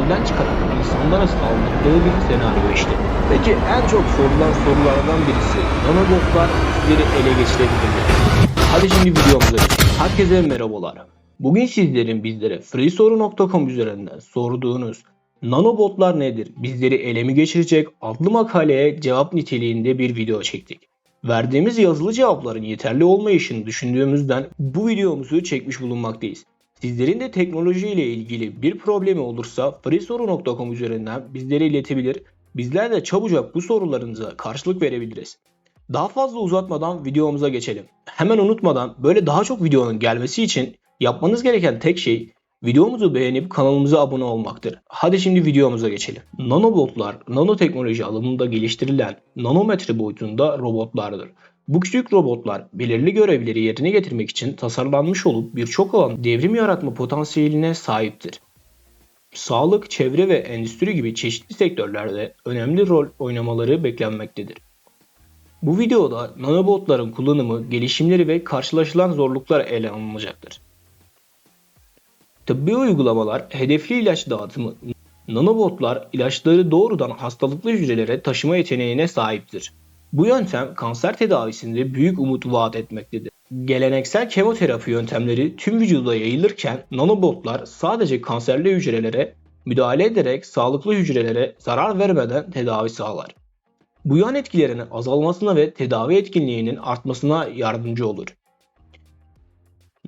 kontrolden çıkarak insanlara saldırdığı bir senaryo işte. Peki en çok sorulan sorulardan birisi nanobotlar bizleri ele geçirebilir mi? Hadi şimdi videomuza. Herkese merhabalar. Bugün sizlerin bizlere freesoru.com üzerinden sorduğunuz nanobotlar nedir, bizleri ele mi geçirecek adlı makaleye cevap niteliğinde bir video çektik. Verdiğimiz yazılı cevapların yeterli olmayışını düşündüğümüzden bu videomuzu çekmiş bulunmaktayız. Sizlerin de teknoloji ile ilgili bir problemi olursa freesoru.com üzerinden bizlere iletebilir. Bizler de çabucak bu sorularınıza karşılık verebiliriz. Daha fazla uzatmadan videomuza geçelim. Hemen unutmadan böyle daha çok videonun gelmesi için yapmanız gereken tek şey videomuzu beğenip kanalımıza abone olmaktır. Hadi şimdi videomuza geçelim. Nanobotlar nanoteknoloji alanında geliştirilen nanometre boyutunda robotlardır. Bu küçük robotlar belirli görevleri yerine getirmek için tasarlanmış olup birçok alan devrim yaratma potansiyeline sahiptir. Sağlık, çevre ve endüstri gibi çeşitli sektörlerde önemli rol oynamaları beklenmektedir. Bu videoda nanobotların kullanımı, gelişimleri ve karşılaşılan zorluklar ele alınacaktır. Tıbbi uygulamalar, hedefli ilaç dağıtımı, nanobotlar ilaçları doğrudan hastalıklı hücrelere taşıma yeteneğine sahiptir. Bu yöntem kanser tedavisinde büyük umut vaat etmektedir. Geleneksel kemoterapi yöntemleri tüm vücuda yayılırken nanobotlar sadece kanserli hücrelere müdahale ederek sağlıklı hücrelere zarar vermeden tedavi sağlar. Bu yan etkilerinin azalmasına ve tedavi etkinliğinin artmasına yardımcı olur.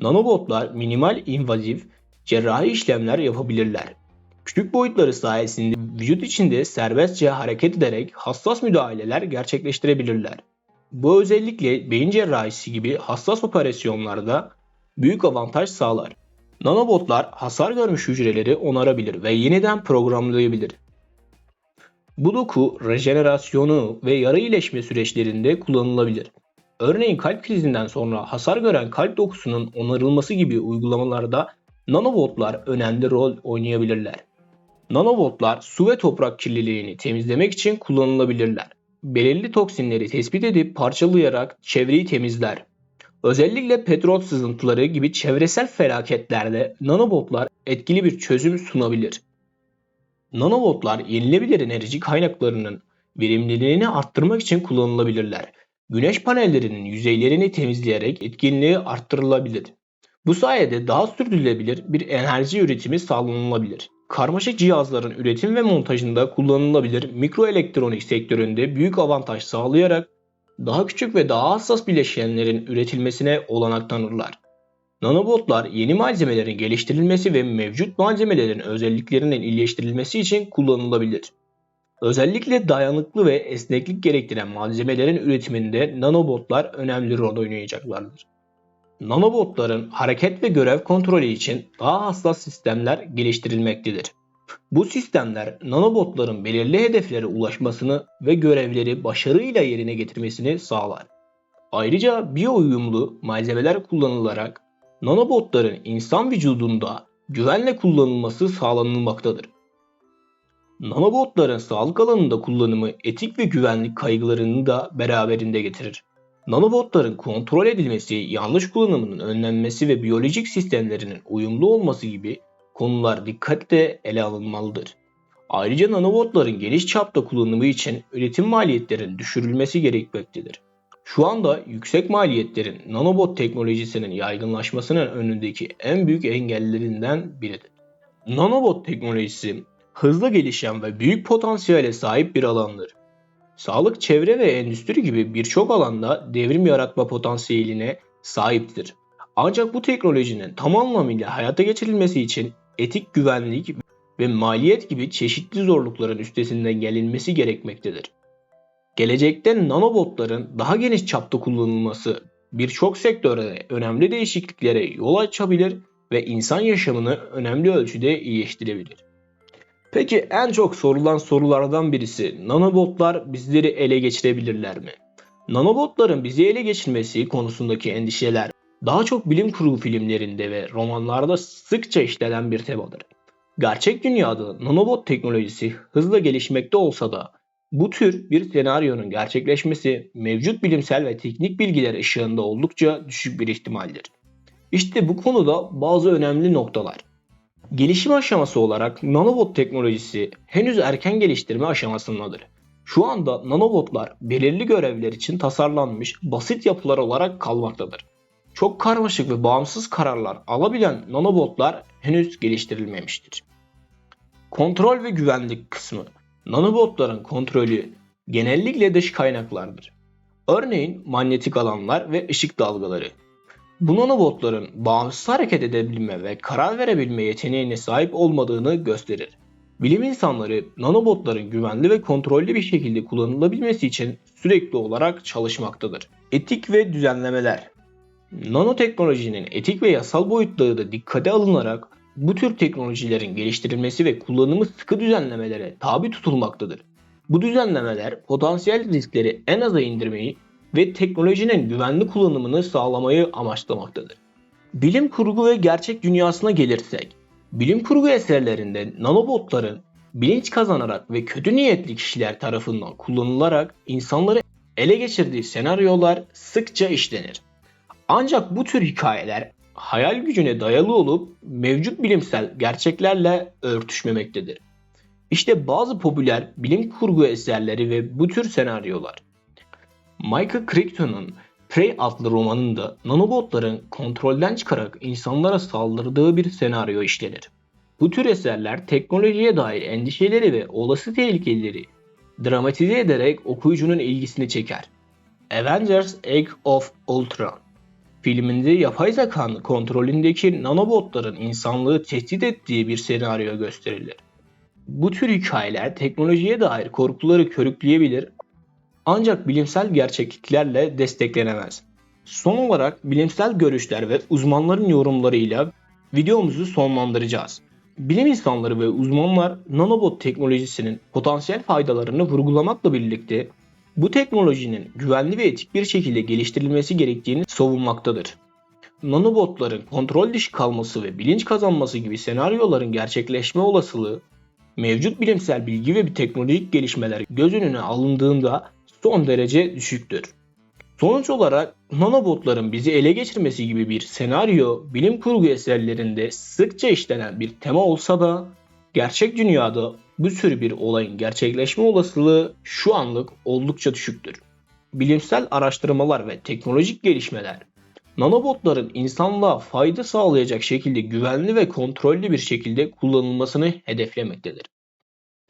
Nanobotlar minimal invazif cerrahi işlemler yapabilirler. Küçük boyutları sayesinde vücut içinde serbestçe hareket ederek hassas müdahaleler gerçekleştirebilirler. Bu özellikle beyin cerrahisi gibi hassas operasyonlarda büyük avantaj sağlar. Nanobotlar hasar görmüş hücreleri onarabilir ve yeniden programlayabilir. Bu doku rejenerasyonu ve yara iyileşme süreçlerinde kullanılabilir. Örneğin kalp krizinden sonra hasar gören kalp dokusunun onarılması gibi uygulamalarda nanobotlar önemli rol oynayabilirler. Nanobotlar su ve toprak kirliliğini temizlemek için kullanılabilirler. Belirli toksinleri tespit edip parçalayarak çevreyi temizler. Özellikle petrol sızıntıları gibi çevresel felaketlerde nanobotlar etkili bir çözüm sunabilir. Nanobotlar yenilebilir enerji kaynaklarının verimliliğini arttırmak için kullanılabilirler. Güneş panellerinin yüzeylerini temizleyerek etkinliği arttırılabilir. Bu sayede daha sürdürülebilir bir enerji üretimi sağlanılabilir. Karmaşık cihazların üretim ve montajında kullanılabilir mikroelektronik sektöründe büyük avantaj sağlayarak daha küçük ve daha hassas bileşenlerin üretilmesine olanak tanırlar. Nanobotlar yeni malzemelerin geliştirilmesi ve mevcut malzemelerin özelliklerinin iyileştirilmesi için kullanılabilir. Özellikle dayanıklı ve esneklik gerektiren malzemelerin üretiminde nanobotlar önemli rol oynayacaklardır. Nanobotların hareket ve görev kontrolü için daha hassas sistemler geliştirilmektedir. Bu sistemler nanobotların belirli hedeflere ulaşmasını ve görevleri başarıyla yerine getirmesini sağlar. Ayrıca biyo uyumlu malzemeler kullanılarak nanobotların insan vücudunda güvenle kullanılması sağlanılmaktadır. Nanobotların sağlık alanında kullanımı etik ve güvenlik kaygılarını da beraberinde getirir. Nanobotların kontrol edilmesi, yanlış kullanımının önlenmesi ve biyolojik sistemlerinin uyumlu olması gibi konular dikkatle ele alınmalıdır. Ayrıca nanobotların geniş çapta kullanımı için üretim maliyetlerinin düşürülmesi gerekmektedir. Şu anda yüksek maliyetlerin nanobot teknolojisinin yaygınlaşmasının önündeki en büyük engellerinden biridir. Nanobot teknolojisi hızlı gelişen ve büyük potansiyele sahip bir alandır. Sağlık, çevre ve endüstri gibi birçok alanda devrim yaratma potansiyeline sahiptir. Ancak bu teknolojinin tam anlamıyla hayata geçirilmesi için etik güvenlik ve maliyet gibi çeşitli zorlukların üstesinden gelinmesi gerekmektedir. Gelecekte nanobotların daha geniş çapta kullanılması birçok sektörde önemli değişikliklere yol açabilir ve insan yaşamını önemli ölçüde iyileştirebilir. Peki en çok sorulan sorulardan birisi nanobotlar bizleri ele geçirebilirler mi? Nanobotların bizi ele geçirmesi konusundaki endişeler daha çok bilim kurgu filmlerinde ve romanlarda sıkça işlenen bir temadır. Gerçek dünyada nanobot teknolojisi hızla gelişmekte olsa da bu tür bir senaryonun gerçekleşmesi mevcut bilimsel ve teknik bilgiler ışığında oldukça düşük bir ihtimaldir. İşte bu konuda bazı önemli noktalar. Gelişim aşaması olarak nanobot teknolojisi henüz erken geliştirme aşamasındadır. Şu anda nanobotlar belirli görevler için tasarlanmış basit yapılar olarak kalmaktadır. Çok karmaşık ve bağımsız kararlar alabilen nanobotlar henüz geliştirilmemiştir. Kontrol ve güvenlik kısmı. Nanobotların kontrolü genellikle dış kaynaklardır. Örneğin manyetik alanlar ve ışık dalgaları. Bu nanobotların bağımsız hareket edebilme ve karar verebilme yeteneğine sahip olmadığını gösterir. Bilim insanları nanobotların güvenli ve kontrollü bir şekilde kullanılabilmesi için sürekli olarak çalışmaktadır. Etik ve düzenlemeler Nanoteknolojinin etik ve yasal boyutları da dikkate alınarak bu tür teknolojilerin geliştirilmesi ve kullanımı sıkı düzenlemelere tabi tutulmaktadır. Bu düzenlemeler potansiyel riskleri en aza indirmeyi ve teknolojinin güvenli kullanımını sağlamayı amaçlamaktadır. Bilim kurgu ve gerçek dünyasına gelirsek, bilim kurgu eserlerinde nanobotların bilinç kazanarak ve kötü niyetli kişiler tarafından kullanılarak insanları ele geçirdiği senaryolar sıkça işlenir. Ancak bu tür hikayeler hayal gücüne dayalı olup mevcut bilimsel gerçeklerle örtüşmemektedir. İşte bazı popüler bilim kurgu eserleri ve bu tür senaryolar. Michael Crichton'un Prey adlı romanında nanobotların kontrolden çıkarak insanlara saldırdığı bir senaryo işlenir. Bu tür eserler teknolojiye dair endişeleri ve olası tehlikeleri dramatize ederek okuyucunun ilgisini çeker. Avengers Age of Ultron filminde yapay zekanın kontrolündeki nanobotların insanlığı tehdit ettiği bir senaryo gösterilir. Bu tür hikayeler teknolojiye dair korkuları körükleyebilir ancak bilimsel gerçekliklerle desteklenemez. Son olarak bilimsel görüşler ve uzmanların yorumlarıyla videomuzu sonlandıracağız. Bilim insanları ve uzmanlar nanobot teknolojisinin potansiyel faydalarını vurgulamakla birlikte bu teknolojinin güvenli ve etik bir şekilde geliştirilmesi gerektiğini savunmaktadır. Nanobotların kontrol dışı kalması ve bilinç kazanması gibi senaryoların gerçekleşme olasılığı mevcut bilimsel bilgi ve teknolojik gelişmeler göz önüne alındığında son derece düşüktür. Sonuç olarak nanobotların bizi ele geçirmesi gibi bir senaryo bilim kurgu eserlerinde sıkça işlenen bir tema olsa da gerçek dünyada bu tür bir olayın gerçekleşme olasılığı şu anlık oldukça düşüktür. Bilimsel araştırmalar ve teknolojik gelişmeler nanobotların insanlığa fayda sağlayacak şekilde güvenli ve kontrollü bir şekilde kullanılmasını hedeflemektedir.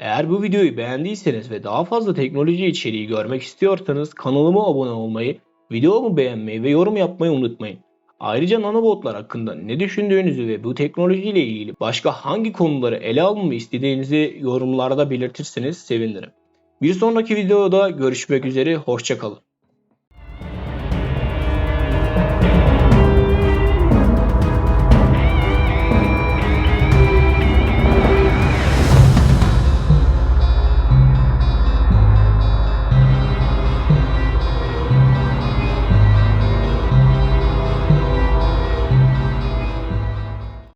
Eğer bu videoyu beğendiyseniz ve daha fazla teknoloji içeriği görmek istiyorsanız kanalıma abone olmayı, videomu beğenmeyi ve yorum yapmayı unutmayın. Ayrıca nanobotlar hakkında ne düşündüğünüzü ve bu teknolojiyle ilgili başka hangi konuları ele almamı istediğinizi yorumlarda belirtirseniz sevinirim. Bir sonraki videoda görüşmek üzere, hoşçakalın.